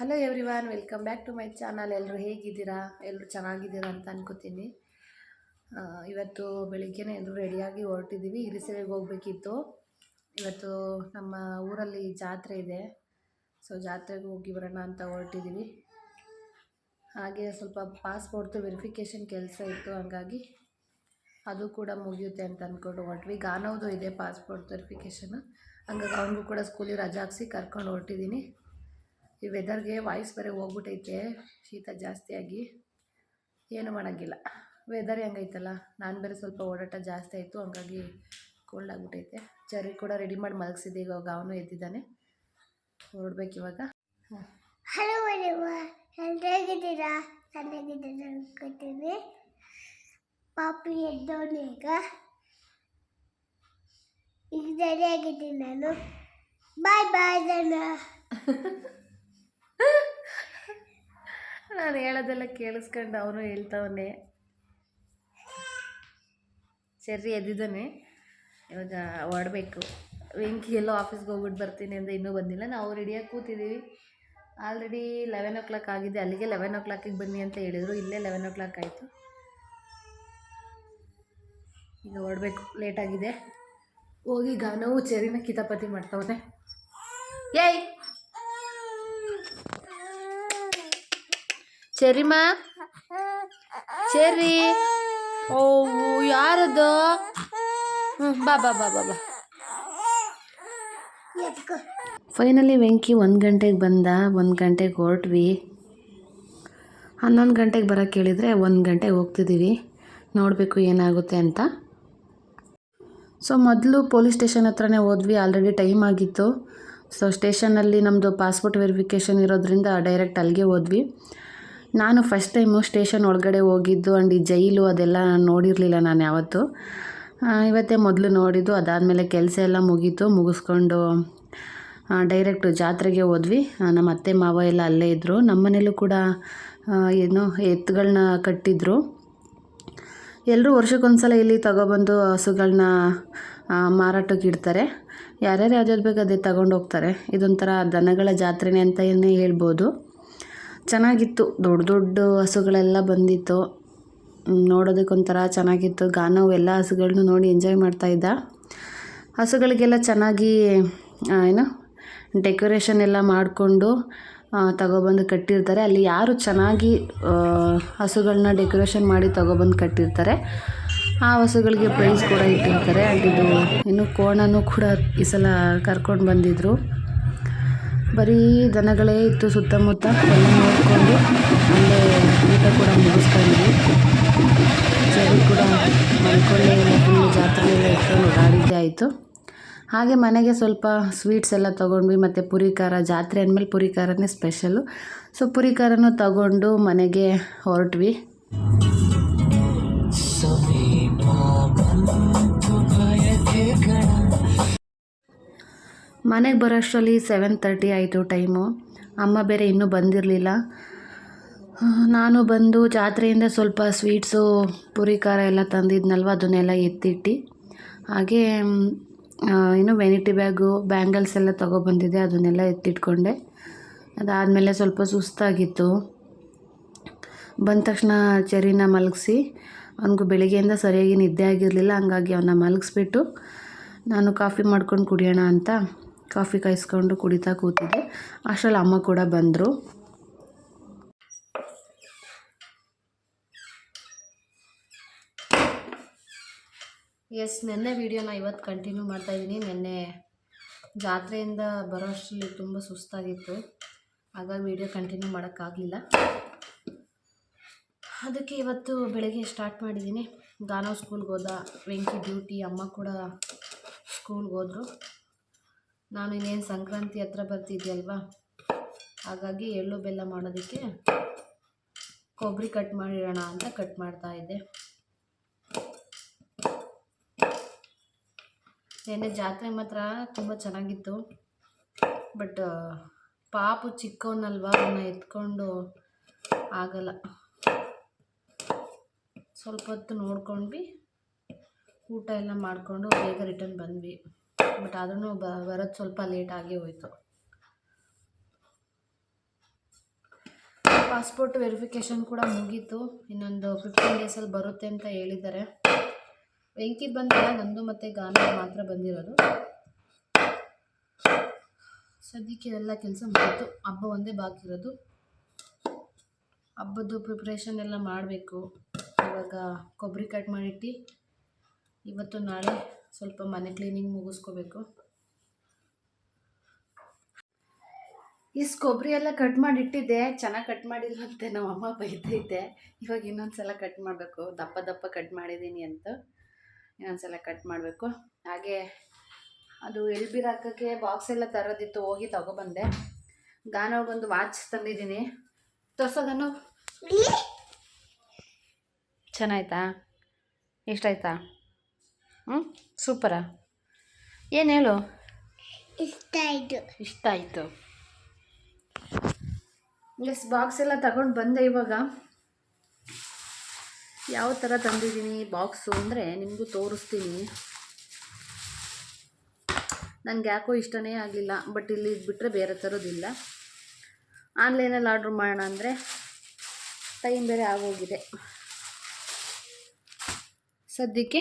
Hello everyone welcome back to my channel ಎಲ್ಲರೂ ಹೇಗಿದ್ದೀರಾ? ಎಲ್ಲರೂ ಚೆನ್ನಾಗಿದ್ದೀರಾ ಅಂತ ಅನ್ಕೋತೀನಿ. ಇವತ್ತು ಬೆಳಿಗ್ಗೆನೇ ಎಲ್ಲರೂ ರೆಡಿಯಾಗಿ ಹೊರಟಿದ್ದೀವಿ. ಹಿರಿಸೇವೆಗೆ ಹೋಗಬೇಕಿತ್ತು. ಇವತ್ತು ನಮ್ಮ ಊರಲ್ಲಿ ಜಾತ್ರೆ ಇದೆ. ಸೊ ಜಾತ್ರೆಗೆ ಹೋಗಿ ಬರೋಣ ಅಂತ ಹೊರಟಿದ್ದೀವಿ. ಹಾಗೆ ಸ್ವಲ್ಪ ಪಾಸ್ಪೋರ್ಟ್ದು ವೆರಿಫಿಕೇಷನ್ ಕೆಲಸ ಇತ್ತು, ಹಾಗಾಗಿ ಅದು ಕೂಡ ಮುಗಿಯುತ್ತೆ ಅಂತ ಅಂದ್ಕೊಂಡು ಹೊರಟ್ವಿ. ಗಾನವ್ದು ಇದೆ ಪಾಸ್ಪೋರ್ಟ್ ವೆರಿಫಿಕೇಷನ್ ಹಂಗಾಗಿ ಅವನಿಗೂ ಕೂಡ ಸ್ಕೂಲಿಗೆ ರಜಾ ಹಾಕ್ಸಿ ಕರ್ಕೊಂಡು ಹೊರಟಿದ್ದೀನಿ. ಈ ವೆದರ್ಗೆ ವಾಯ್ಸ್ ಬೇರೆ ಹೋಗ್ಬಿಟ್ಟೈತೆ ಶೀತ ಜಾಸ್ತಿಯಾಗಿ ಏನು ಮಾಡೋಂಗಿಲ್ಲ. ವೆದರ್ ಹೆಂಗೈತಲ್ಲ ನಾನು ಬೇರೆ ಸ್ವಲ್ಪ ಓಡಾಟ ಜಾಸ್ತಿ ಆಯಿತು ಹಂಗಾಗಿ ಕೋಲ್ಡ್ ಆಗಿಬಿಟ್ಟೈತೆ ಚರಿ ಕೂಡ ರೆಡಿ ಮಾಡಿ ಮಲಗಿಸಿದ್ದೆ ಈಗ ಅವನು ಎದ್ದಿದ್ದಾನೆ. ಹೊರಡ್ಬೇಕು ಇವಾಗ. ಹಾಂ ಹಲೋ ಚೆನ್ನಾಗಿದ್ದೀರಾ ಅನ್ಕೋತೀನಿ ಪಾಪಿ ಎದ್ದವನು ಈಗ. ಈಗ ಸರಿಯಾಗಿದ್ದೀನಿ ನಾನು. ಬಾಯ್ ಬಾಯ್ ನನ್ನ ನಾನು ಹೇಳೋದೆಲ್ಲ ಕೇಳಿಸ್ಕೊಂಡು ಅವನು ಹೇಳ್ತಾವನೆ. ಸರಿ ಎದ್ದಿದ್ದಾನೆ. ಇವಾಗ ಹೊರಡ್ಬೇಕು ವೆಂಕಿ ಎಲ್ಲೋ ಆಫೀಸ್ಗೆ ಹೋಗ್ಬಿಟ್ಟು ಬರ್ತೀನಿ ಅಂತ ಇನ್ನೂ ಬಂದಿಲ್ಲ. ನಾವು ರೆಡಿಯಾಗಿ ಕೂತಿದ್ದೀವಿ. ಆಲ್ರೆಡಿ ಲೆವೆನ್ ಓ ಕ್ಲಾಕ್ ಆಗಿದೆ. ಅಲ್ಲಿಗೆ ಲೆವೆನ್ ಓ ಕ್ಲಾಕಿಗೆ ಬನ್ನಿ ಅಂತ ಹೇಳಿದರು. ಇಲ್ಲೇ ಲೆವೆನ್ ಓ ಕ್ಲಾಕ್ ಆಯಿತು. ಈಗ ಹೊರಡ್ಬೇಕು ಲೇಟಾಗಿದೆ ಹೋಗಿ ಗಾನವು ಚೆರಿನ ಕಿತಾಪತಿ ಮಾಡ್ತಾವನೆ. ಏಯ್ ಚೆರಿಮಾ ಚೆರಿ ಓ ಯಾರದು? ಬಾ ಬಾ ಬಾ ಬಾ ಬಾ. ಫೈನಲಿ ವೆಂಕಿ ಒಂದು ಗಂಟೆಗೆ ಬಂದ, ಒಂದು ಗಂಟೆಗೆ ಹೊರಟ್ವಿ. ಹನ್ನೊಂದು ಗಂಟೆಗೆ ಬರೋಕ್ಕೆ ಹೇಳಿದರೆ ಒಂದು ಗಂಟೆಗೆ ಹೋಗ್ತಿದ್ದೀವಿ ನೋಡಬೇಕು ಏನಾಗುತ್ತೆ ಅಂತ. ಸೊ ಮೊದಲು ಪೊಲೀಸ್ ಸ್ಟೇಷನ್ ಹತ್ರನೇ ಹೋದ್ವಿ, ಆಲ್ರೆಡಿ ಟೈಮ್ ಆಗಿತ್ತು. ಸೊ ಸ್ಟೇಷನಲ್ಲಿ ನಮ್ಮದು ಪಾಸ್ಪೋರ್ಟ್ ವೆರಿಫಿಕೇಷನ್ ಇರೋದ್ರಿಂದ ಡೈರೆಕ್ಟ್ ಅಲ್ಲಿಗೆ ಹೋದ್ವಿ. ನಾನು ಫಸ್ಟ್ ಟೈಮು ಸ್ಟೇಷನ್ ಒಳಗಡೆ ಹೋಗಿದ್ದು ಆ್ಯಂಡ್ ಈ ಜೈಲು ಅದೆಲ್ಲ ನೋಡಿರಲಿಲ್ಲ ನಾನು ಯಾವತ್ತು. ಇವತ್ತೇ ಮೊದಲು ನೋಡಿದ್ದು ಅದಾದಮೇಲೆ ಕೆಲಸ ಎಲ್ಲ ಮುಗೀತು ಮುಗಿಸ್ಕೊಂಡು ಡೈರೆಕ್ಟ್ ಜಾತ್ರೆಗೆ ಹೋದ್ವಿ. ನಮ್ಮ ಅತ್ತೆ ಮಾವ ಎಲ್ಲ ಅಲ್ಲೇ ಇದ್ದರು ನಮ್ಮನೇಲೂ ಕೂಡ ಆ, ಏನು ಎತ್ತುಗಳನ್ನ ಕಟ್ಟಿದ್ರು. ಎಲ್ಲರೂ ವರ್ಷಕ್ಕೊಂದ್ಸಲ ಇಲ್ಲಿ ತಗೊಬಂದು ಹಸುಗಳನ್ನ ಮಾರಾಟಕ್ಕೆ ಇಡ್ತಾರೆ. ಯಾರ್ಯಾರು ಯಾವ್ದು ಬೇಕು ಅದೇ ತಗೊಂಡು ಹೋಗ್ತಾರೆ. ಇದೊಂಥರ ದನಗಳ ಜಾತ್ರೆನೇ ಅಂತ ಏನೇ ಹೇಳ್ಬೋದು. ಚೆನ್ನಾಗಿತ್ತು. ದೊಡ್ಡ ದೊಡ್ಡ ಹಸುಗಳೆಲ್ಲ ಬಂದಿತ್ತು. ನೋಡೋದಕ್ಕೊಂಥರ ಚೆನ್ನಾಗಿತ್ತು. ಗಾನವು ಎಲ್ಲ ಹಸುಗಳನ್ನು ನೋಡಿ ಎಂಜಾಯ್ ಮಾಡ್ತಾಯಿದ್ದ ಹಸುಗಳಿಗೆಲ್ಲ ಚೆನ್ನಾಗಿ ಏನು ಡೆಕೋರೇಷನ್ ಎಲ್ಲ ಮಾಡಿಕೊಂಡು ತಗೊಬಂದು ಕಟ್ಟಿರ್ತಾರೆ. ಅಲ್ಲಿ ಯಾರು ಚೆನ್ನಾಗಿ ಹಸುಗಳನ್ನ ಡೆಕೋರೇಷನ್ ಮಾಡಿ ತಗೊಬಂದು ಕಟ್ಟಿರ್ತಾರೆ. ಆ ಹಸುಗಳಿಗೆ ಪ್ರೈಸ್ ಕೂಡ ಇಟ್ಟಿರ್ತಾರೆ. ಅಂಡ್ ಇದು ಇನ್ನು ಕೋಣನೂ ಕೂಡ ಈ ಸಲ ಕರ್ಕೊಂಡು ಬಂದಿದ್ದರು ಬರೀ ದನಗಳೇ ಇತ್ತು ಸುತ್ತಮುತ್ತ. ಎಲ್ಲ ನೋಡಿಕೊಂಡು ಅಲ್ಲೇ ಊಟ ಕೂಡ ಮುಗಿಸ್ಕೊಂಡ್ವಿ ಚಳಿ ಕೂಡ ಇಲ್ಲ ಫುಲ್ಲು ಜಾತ್ರೆ ಎಲ್ಲ ಇಟ್ಕೊಂಡು ಆಯಿತು. ಹಾಗೆ ಮನೆಗೆ ಸ್ವಲ್ಪ ಸ್ವೀಟ್ಸ್ ಎಲ್ಲ ತೊಗೊಂಡ್ವಿ, ಮತ್ತು ಪುರಿ ಖಾರ ಜಾತ್ರೆ ಅಂದಮೇಲೆ ಪುರಿಕಾರನೇ ಸ್ಪೆಷಲು ಸೊ ಪುರಿ ಖಾರನೂ ತಗೊಂಡು ಮನೆಗೆ ಹೊರಟ್ವಿ. ಮನೆಗೆ ಬರೋಷ್ಟರಲ್ಲಿ ಸೆವೆನ್ ತರ್ಟಿ ಆಯಿತು ಟೈಮು. ಅಮ್ಮ ಬೇರೆ ಇನ್ನೂ ಬಂದಿರಲಿಲ್ಲ. ನಾನು ಬಂದು ಜಾತ್ರೆಯಿಂದ ಸ್ವಲ್ಪ ಸ್ವೀಟ್ಸು ಪುರಿ ಖಾರ ಎಲ್ಲ ತಂದಿದ್ನಲ್ವ, ಅದನ್ನೆಲ್ಲ ಎತ್ತಿಟ್ಟು. ಹಾಗೆ ಇನ್ನು ವೆನಿಟಿ ಬ್ಯಾಗು ಬ್ಯಾಂಗಲ್ಸ್ ಎಲ್ಲ ತೊಗೊಬಂದಿದ್ದೆ, ಅದನ್ನೆಲ್ಲ ಎತ್ತಿಟ್ಕೊಂಡೆ. ಅದಾದಮೇಲೆ ಸ್ವಲ್ಪ ಸುಸ್ತಾಗಿತ್ತು. ಬಂದ ತಕ್ಷಣ ಚೆರಿನ ಮಲಗಿಸಿ, ಅವನಿಗೂ ಬೆಳಿಗ್ಗೆಯಿಂದ ಸರಿಯಾಗಿ ನಿದ್ದೆ ಆಗಿರಲಿಲ್ಲ, ಹಂಗಾಗಿ ಅವನ್ನ ಮಲಗಿಸ್ಬಿಟ್ಟು, ನಾನು ಕಾಫಿ ಮಾಡ್ಕೊಂಡು ಕುಡಿಯೋಣ ಅಂತ ಕಾಫಿ ಕಾಯಿಸ್ಕೊಂಡು ಕುಡಿತಾ ಕೂತಿದ್ದೆ. ಅಷ್ಟರಲ್ಲಿ ಅಮ್ಮ ಕೂಡ ಬಂದರು. ಎಸ್ ನಿನ್ನೆ ವೀಡಿಯೋನ ಇವತ್ತು ಕಂಟಿನ್ಯೂ ಮಾಡ್ತಾ ಇದ್ದೀನಿ ನಿನ್ನೆ ಜಾತ್ರೆಯಿಂದ ಬರೋ ಅಷ್ಟರಲ್ಲಿ ತುಂಬ ಸುಸ್ತಾಗಿತ್ತು. ಹಾಗಾಗಿ ವೀಡಿಯೋ ಕಂಟಿನ್ಯೂ ಮಾಡೋಕ್ಕಾಗಲಿಲ್ಲ. ಅದಕ್ಕೆ ಇವತ್ತು ಬೆಳಗ್ಗೆ ಸ್ಟಾರ್ಟ್ ಮಾಡಿದ್ದೀನಿ ಗಾನವ್ ಸ್ಕೂಲ್ಗೆ ಹೋದ ವೆಂಕಿ ಡ್ಯೂಟಿ ಅಮ್ಮ ಕೂಡ ಸ್ಕೂಲ್ಗೆ ಹೋದರು. ನಾನು ಇನ್ನೇನು ಸಂಕ್ರಾಂತಿ ಹತ್ರ ಬರ್ತಿದ್ಯಲ್ವಾ? ಹಾಗಾಗಿ ಎಳ್ಳು ಬೆಲ್ಲ ಮಾಡೋದಕ್ಕೆ ಕೊಬ್ಬರಿ ಕಟ್ ಮಾಡಿರೋಣ ಅಂತ ಕಟ್ ಮಾಡ್ತಾ ಇದ್ದೆ. ನಿನ್ನೆ ಜಾತ್ರೆ ಮಾತ್ರ ತುಂಬ ಚೆನ್ನಾಗಿತ್ತು. ಬಟ್ ಪಾಪು ಚಿಕ್ಕವನಲ್ವಾ, ಅವನ್ನ ಎತ್ಕೊಂಡು ಆಗಲ್ಲ. ಸ್ವಲ್ಪ ಹೊತ್ತು ನೋಡ್ಕೊಂಡ್ವಿ. ಊಟ ಎಲ್ಲ ಮಾಡಿಕೊಂಡು ಬೇಗ ರಿಟರ್ನ್ ಬಂದ್ವಿ. ಬಟ್ ಆದ್ರೂ ಬರೋದು ಸ್ವಲ್ಪ ಲೇಟ್ ಆಗಿ ಹೋಯಿತು. ಪಾಸ್ಪೋರ್ಟ್ ವೆರಿಫಿಕೇಷನ್ ಕೂಡ ಮುಗೀತು. ಇನ್ನೊಂದು ಫಿಫ್ಟೀನ್ ಡೇಸಲ್ಲಿ ಬರುತ್ತೆ ಅಂತ ಹೇಳಿದ್ದಾರೆ. ವೆಂಕಿ ಬಂದಿಲ್ಲ, ನಂದು ಮತ್ತು ಗಾನ ಮಾತ್ರ ಬಂದಿರೋದು. ಸದ್ಯಕ್ಕೆ ಎಲ್ಲ ಕೆಲಸ ಮುಗೀತು. ಹಬ್ಬ ಒಂದೇ ಬಾಕಿ ಇರೋದು. ಹಬ್ಬದ್ದು ಪ್ರಿಪ್ರೇಷನ್ ಎಲ್ಲ ಮಾಡಬೇಕು. ಇವಾಗ ಕೊಬ್ಬರಿ ಕಟ್ ಮಾಡಿಟ್ಟು. ಇವತ್ತು ನಾಳೆ ಸ್ವಲ್ಪ ಮನೆ ಕ್ಲೀನಿಂಗ್ ಮುಗಿಸ್ಕೋಬೇಕು. ಇಸ್ ಕೊಬ್ಬರಿ ಎಲ್ಲ ಕಟ್ ಮಾಡಿಟ್ಟಿದ್ದೆ. ಚೆನ್ನಾಗಿ ಕಟ್ ಮಾಡಿಲ್ವಂತೆ ನಮ್ಮ ಅಮ್ಮ ಬೈತೈತೆ ಇವಾಗ ಇನ್ನೊಂದು ಸಲ ಕಟ್ ಮಾಡಬೇಕು. ದಪ್ಪ ದಪ್ಪ ಕಟ್ ಮಾಡಿದ್ದೀನಿ ಅಂತ ಇನ್ನೊಂದು ಸಲ ಕಟ್ ಮಾಡಬೇಕು. ಹಾಗೆ ಅದು ಎಳ್ಬೀರ್ ಹಾಕೋಕ್ಕೆ ಬಾಕ್ಸ್ ಎಲ್ಲ ತರೋದಿತ್ತು ಹೋಗಿ ತಗೊಬಂದೆ. ಗಾನವ್ಗೊಂದು ವಾಚ್ ತಂದಿದ್ದೀನಿ. ತೋರ್ಸೋ ಗಾನು ಚೆನ್ನಾಯ್ತಾ? ಎಷ್ಟಾಯ್ತಾ? ಹ್ಞೂ? ಸೂಪರಾ. ಏನು ಹೇಳು? ಇಷ್ಟ ಆಯಿತು. ಇಷ್ಟ ಆಯಿತು. ಎಸ್ ಬಾಕ್ಸ್ ಎಲ್ಲ ತಗೊಂಡು ಬಂದೆ ಇವಾಗ. ಯಾವ ಥರ ತಂದಿದ್ದೀನಿ ಬಾಕ್ಸು ಅಂದರೆ ನಿಮಗೂ ತೋರಿಸ್ತೀನಿ. ನನಗೆ ಯಾಕೋ ಇಷ್ಟನೇ ಆಗಲಿಲ್ಲ ಬಟ್ ಇಲ್ಲಿ ಬಿಟ್ಟರೆ ಬೇರೆ ಥರದ್ದಿಲ್ಲ ಆನ್ಲೈನಲ್ಲಿ ಆರ್ಡ್ರ್ ಮಾಡೋಣ ಅಂದರೆ ಟೈಮ್ ಬೇರೆ ಆಗೋಗಿದೆ. ಸದ್ಯಕ್ಕೆ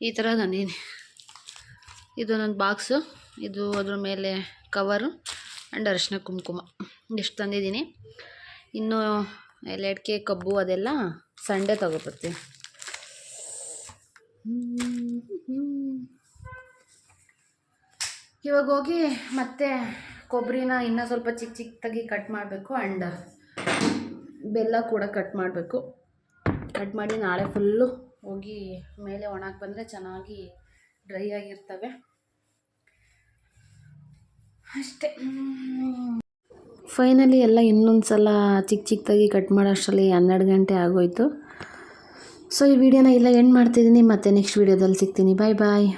ಈ ಥರ ತಂದೀನಿ ಇದು ನನ್ನ ಬಾಕ್ಸು ಇದು ಅದ್ರ ಮೇಲೆ ಕವರು ಆ್ಯಂಡ್ ಅರಿಶಿನ ಕುಂಕುಮ. ಇಷ್ಟು ತಂದಿದ್ದೀನಿ. ಇನ್ನು ಎಲೆಡ್ಕೆ ಕಬ್ಬು ಅದೆಲ್ಲ ಸಂಡೇ ತಗೊಬರ್ತೀನಿ. ಇವಾಗ ಹೋಗಿ ಮತ್ತೆ ಕೊಬ್ಬರಿನ ಇನ್ನೂ ಸ್ವಲ್ಪ ಚಿಕ್ಕ ಚಿಕ್ಕದಾಗಿ ಕಟ್ ಮಾಡಬೇಕು ಆ್ಯಂಡ್ ಬೆಲ್ಲ ಕೂಡ ಕಟ್ ಮಾಡಬೇಕು. ಕಟ್ ಮಾಡಿ ನಾಳೆ ಫುಲ್ಲು ಹೋಗಿ ಮೇಲೆ ಒಣಕ್ಕೆ ಬಂದರೆ ಚೆನ್ನಾಗಿ ಡ್ರೈ ಆಗಿರ್ತವೆ. ಅಷ್ಟೇ. ಫೈನಲಿ ಎಲ್ಲ ಇನ್ನೊಂದು ಸಲ ಚಿಕ್ಕ ಚಿಕ್ಕದಾಗಿ ಕಟ್ ಮಾಡೋ ಅಷ್ಟರಲ್ಲಿ ಹನ್ನೆರಡು ಗಂಟೆ ಆಗೋಯ್ತು. ಸೊ ಈ ವಿಡಿಯೋನ ಇಲ್ಲ ಎಂಡ್ ಮಾಡ್ತಿದ್ದೀನಿ. ಮತ್ತೆ ನೆಕ್ಸ್ಟ್ ವಿಡಿಯೋದಲ್ಲಿ ಸಿಗ್ತೀನಿ. ಬಾಯ್ ಬಾಯ್